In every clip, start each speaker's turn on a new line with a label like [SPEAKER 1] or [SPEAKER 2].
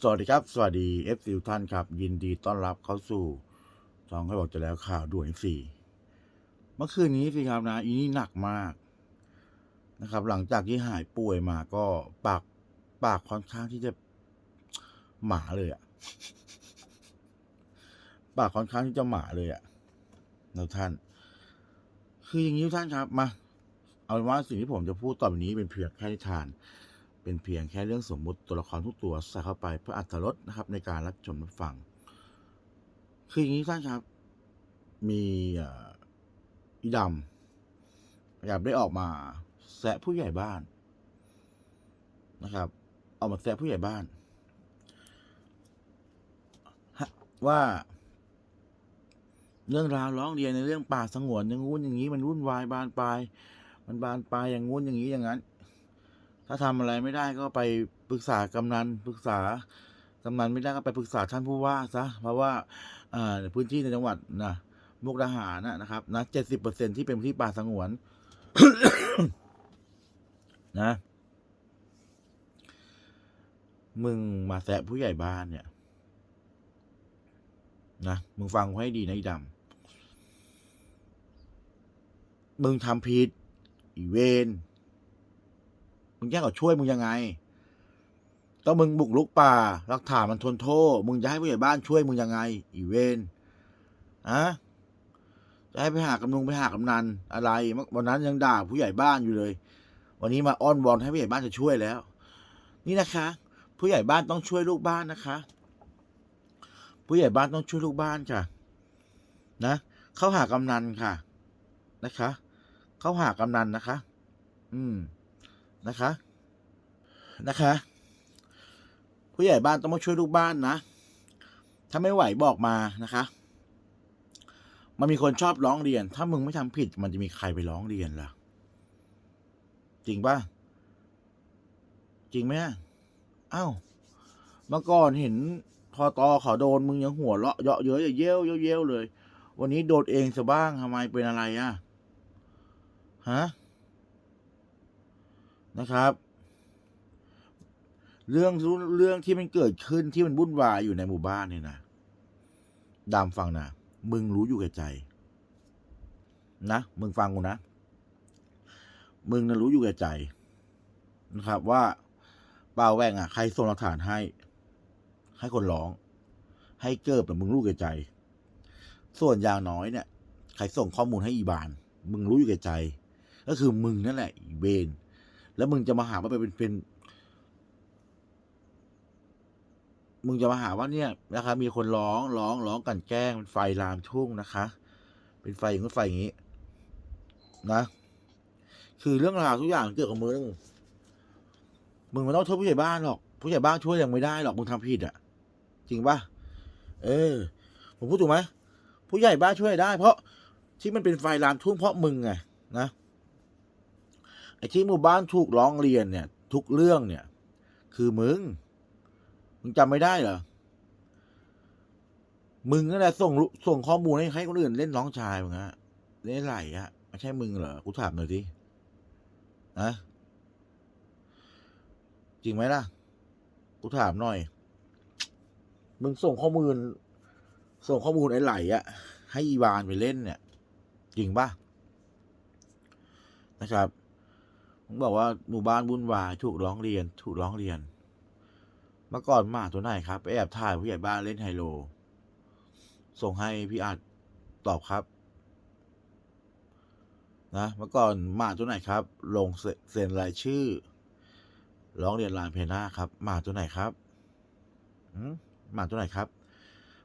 [SPEAKER 1] สวัสดีครับ สวัสดีเอฟซีท่านครับ ยินดีต้อนรับเข้าสู่สองให้บอกจะแล้วข่าวด่วนสี่เมื่อคืนนี้สิครับนะอีนี่หนักมากนะครับ หลังจากที่หายป่วยมาก็ปากปากค่อนข้างที่จะหมาเลยอะปากค่อนข้างที่จะหมาเลยอะนะท่าน คืออย่างนี้ท่านครับมา เอาว่าสิ่งที่ผมจะพูดต่อไปนี้เป็นเพียงแค่นิทาน เป็นเพียงแค่เรื่องสมมุติตัวละครทุกตัวใส่เข้าไปเพื่ออัตรสนะครับในการรับชมรับฟัง คืออย่างนี้ท่านครับ มีอีดำอยากได้ออกมาแซะผู้ใหญ่บ้านนะครับ ออกมาแซะผู้ใหญ่บ้านฮะว่า เรื่องราวร้องเรียนในเรื่องป่าสงวนอย่างงู้นอย่างนี้มันวุ่นวายบานปลายมันบานปลายอย่างงู้นอย่างนี้อย่างนั้น ถ้าทำอะไรไม่ได้ก็ไปปรึกษากำนันปรึกษากำนันไม่ได้ก็ไปปรึกษาท่านผู้ว่าซะเพราะว่าพื้นที่ในจังหวัดนะมุกดาหารนะนะครับนะเจ็ดสิบเปอร์เซ็นที่เป็นพื้นที่ป่าสงวนนะมึงมาแซะผู้ใหญ่บ้านเนี่ยนะมึงฟังไว้ให้ดีนะไอ้ดำมึงทำผิดอีเวน งแย่งเขาช่วยมึงยังไงต้องมึงบุกลุกป่าหลักฐานมันทนโทษ มึงจะให้ผู้ใหญ่บ้านช่วยมึงยังไง อีเวนอะจะให้ไปหากำนงไปหากำนันอะไรเมื่อวันนั้นยังด่าผู้ใหญ่บ้านอยู่เลย วันนี้มาอ้อนวอนให้ผู้ใหญ่บ้านจะช่วยแล้ว นี่นะคะ ผู้ใหญ่บ้านต้องช่วยลูกบ้านนะคะ ผู้ใหญ่บ้านต้องช่วยลูกบ้านค่ะ นะเข้าหากำนันค่ะ นะคะ เข้าหากำนันนะคะ อืม นะคะ นะคะ ผู้ใหญ่บ้านต้องมาช่วยลูกบ้านนะ ถ้าไม่ไหวบอกมานะคะ มันมีคนชอบร้องเรียน ถ้ามึงไม่ทำผิด มันจะมีใครไปร้องเรียนล่ะ จริงป่ะ จริงไหมอ้าว เมื่อก่อนเห็นพอตอขาโดนมึงยังหัวเราะเยาะเย้ยเย้ยวเย้ยวเย้ยวเลย วันนี้โดนเองซะบ้างทำไมเป็นอะไรอะ ฮะ นะครับ เรื่องเรื่องที่มันเกิดขึ้นที่มันวุ่นวายอยู่ในหมู่บ้านเนี่ยนะดามฟังนะมึงรู้อยู่แก่ใจ นะมึงฟังกูนะ มึงนะรู้อยู่แก่ใจนะครับ ว่าเปล่าแหว่งอะใครส่งหลักฐานให้ ให้คนร้อง ให้เกิบแต่มึงรู้แก่ใจ ส่วนอย่างน้อยเนี่ยใครส่งข้อมูลให้อีบาน มึงรู้อยู่แก่ใจ ก็คือมึงนั่นแหละอีเวน แล้วมึงจะมาหาว่าไปเป็นเป็น มึงจะมาหาว่าเนี่ยนะคะ มีคนร้องร้องร้องกันแกล้งเป็นไฟลามทุ่งนะคะ เป็นไฟอย่างนู้นไฟอย่างนี้ นะ คือเรื่องราวทุกอย่างเกี่ยวกับมึงมึงไม่ต้องโทษผู้ใหญ่บ้านหรอก ผู้ใหญ่บ้านช่วยยังไม่ได้หรอกมึงทำผิดอะ จริงปะเออ ผมพูดถูกไหมผู้ใหญ่บ้านช่วยได้ เพราะที่มันเป็นไฟลามทุ่งเพราะมึงไงนะ ที่หมู่บ้านถูกร้องเรียนเนี่ย ทุกเรื่องเนี่ย คือมึง มึงจำไม่ได้เหรอ มึงนั่นแหละส่งส่งข้อมูลให้ให้คนอื่นเล่นน้องชายมึงอะเล่นไหลอะไม่ใช่มึงเหรอ กูถามหน่อยสินะจริงไหมล่ะ กูถามหน่อย มึงส่งข้อมูล ส่งข้อมูลไอ้ไหลอะให้อีวานไปเล่นเนี่ย จริงป่ะนะครับ บอกว่าหมู่บ้านวุ่นวายถูกร้องเรียน ถูกร้องเรียน เมื่อก่อนหมาตัวไหนครับไปแอบถ่ายผู้ใหญ่บ้านเล่นไฮโล ส่งให้พี่อาจตอบครับ นะเมื่อก่อนหมาตัวไหนครับ ลงเซ็นรายชื่อ ร้องเรียนลานเพน่าครับหมาตัวไหนครับหมาตัวไหนครับ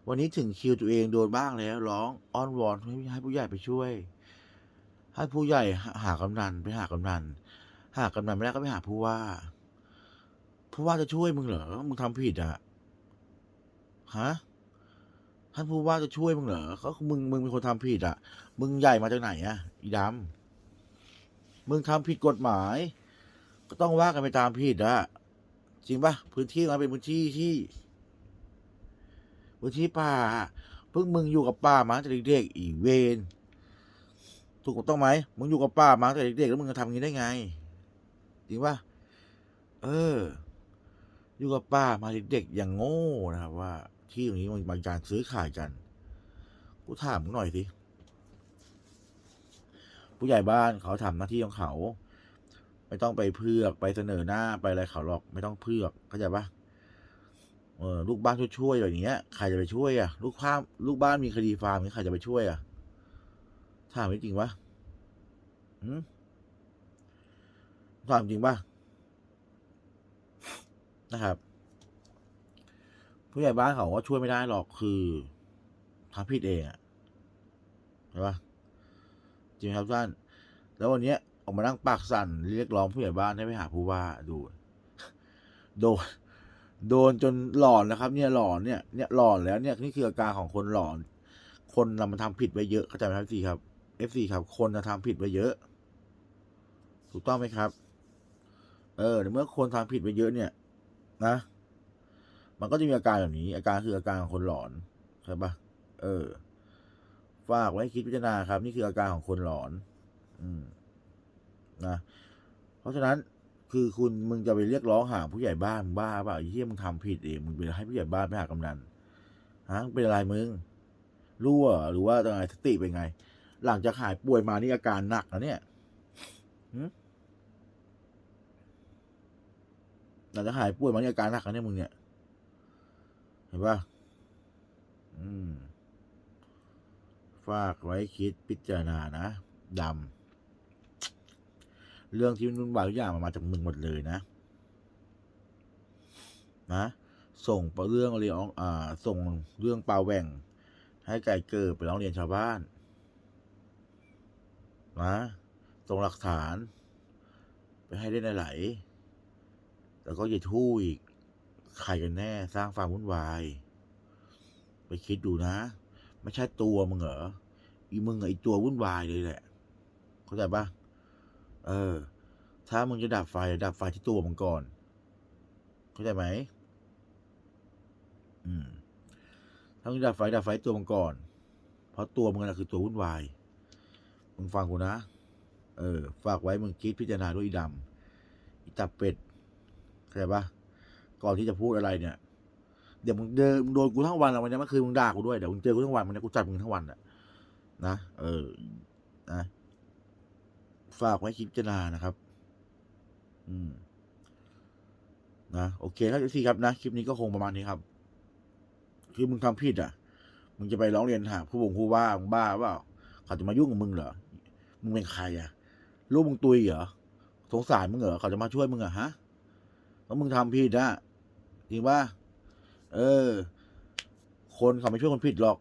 [SPEAKER 1] วันนี้ถึงคิวตัวเองโดนบ้างแล้ว ร้องอ้อนวอนให้ผู้ใหญ่ไปช่วย ให้ผู้ใหญ่หาหากำนันไปหากำนัน หากกำนันไม่ได้ก็ไปหาผู้ว่า ผู้ว่าจะช่วยมึงเหรอ มึงทำผิดอะ ฮะ ท่านผู้ว่าจะช่วยมึงเหรอก็มึงมึงเป็นคนทำผิดอะ มึงใหญ่มาจากไหนอะ อีดำมึงทำผิดกฎหมาย ก็ต้องว่ากันไปตามผิดอะ จริงปะพื้นที่มันเป็นพื้นที่ที่พื้นที่ป่าเพิ่งมึงอยู่กับป่ามาตั้งแต่เด็กๆอีเวนถูกต้องไหม มึงอยู่กับป้ามาตั้งแต่เด็กๆแล้วมึงจะทำอย่างนี้ได้ไง จริงปะเออ อยู่กับป้ามาเด็กๆอย่างโง่นะครับว่า ที่ตรงนี้มันมีการซื้อขายกัน กูถามมึงหน่อยสิผู้ใหญ่บ้านเขาทำหน้าที่ของเขา ไม่ต้องไปเพือกไปเสนอหน้าไปอะไรเขาหรอกไม่ต้องเพือกเข้าใจปะเออลูกบ้านช่วยๆอย่างเงี้ยใครจะไปช่วยอะ ลูกค้ามลูกบ้านมีคดีฟาร์มนี้ใครจะไปช่วยอะถามจริงปะหืม ถามจริงป่ะนะครับ ผู้ใหญ่บ้านเขาก็ช่วยไม่ได้หรอกคือทำผิดเองอะใช่ปะจริงไหมครับท่าน แล้ววันนี้ออกมานั่งปากสั่นเรียกร้องผู้ใหญ่บ้านให้ไปหาผู้ว่าดู โดนโดนจนหลอนนะครับ เนี่ยหลอนเนี่ยเนี่ยหลอนแล้วเนี่ยนี่คืออาการของคนหลอน คนนำมาทำผิดไว้เยอะเข้าใจไหมครับซีครับเอฟซีครับ คนจะทำผิดไว้เยอะ ถูกต้องไหมครับ เออในเมื่อคนทำผิดไว้เยอะเนี่ย นะ มันก็จะมีอาการแบบนี้ อาการคืออาการของคนหลอนใช่ปะเออ ฝากไว้คิดพิจารณาครับ นี่คืออาการของคนหลอน อืม นะ เพราะฉะนั้นคือคุณมึงจะไปเรียกร้องหาผู้ใหญ่บ้านมึงบ้าเปล่าไอ้เหี้ยมึงทำผิดเองมึงไปให้ผู้ใหญ่บ้านไปหากำนันฮะเป็นอะไรมึงรั่วหรือว่ายังไงสติเป็นไง หลังจากหายป่วยมานี่อาการหนักนะเนี่ยหึ หลังจากหายป่วยมานี่อาการหนักนะเนี่ยมึงเนี่ย เห็นปะอืม ฝากไว้คิดพิจารณานะดำ เรื่องที่นุ่นวายทุกอย่างมันมาจากมึงหมดเลยนะ นะ ส่งเรื่องเรียงอ่า ส่งเรื่องเปล่าแหว่ง ให้ไก่เกิดไปร้องเรียนชาวบ้าน นะ ส่งหลักฐาน ไปให้ได้ในไหล แล้วก็อย่าทู่อีกใครกันแน่ สร้างความวุ่นวาย ไปคิดดูนะ ไม่ใช่ตัวมึงเหรออีมึงไอตัววุ่นวายเลยแหละ เข้าใจปะเออ ถ้ามึงจะดับไฟดับไฟที่ตัวมึงก่อน เข้าใจไหมอืมถ้ามึงดับไฟดับไฟตัวมึงก่อน เพราะตัวมึงน่ะคือตัววุ่นวาย มึงฟังกูนะ เออ ฝากไว้มึงคิดพิจารณาด้วยอีดำอีตับเป็ด เข้าใจปะก่อนที่จะพูดอะไรเนี่ย เดี๋ยวมึงเดินมึงโดนกูทั้งวันแล้ววันนี้เมื่อคืนมึงด่ากูด้วยเดี๋ยวมึงเจอกูทั้งวันวันนี้กูจัดมึงทั้งวันอะนะเออนะฝากไว้คิดจารานะครับ อืมนะโอเคครับทุกทีครับนะคลิปนี้ก็คงประมาณนี้ครับ คือมึงทำผิดอะ มึงจะไปร้องเรียนหาผู้บงผู้ว่ามึงบ้าเปล่าเขาจะมายุ่งกับมึงเหรอมึงเป็นใครอะลูกมึงตุยเหรอสงสารมึงเหรอเขาจะมาช่วยมึงเหรอะฮะ แล้วมึงทำผิดนะจริงปะเออ คนเขาไม่ช่วยคนผิดหรอก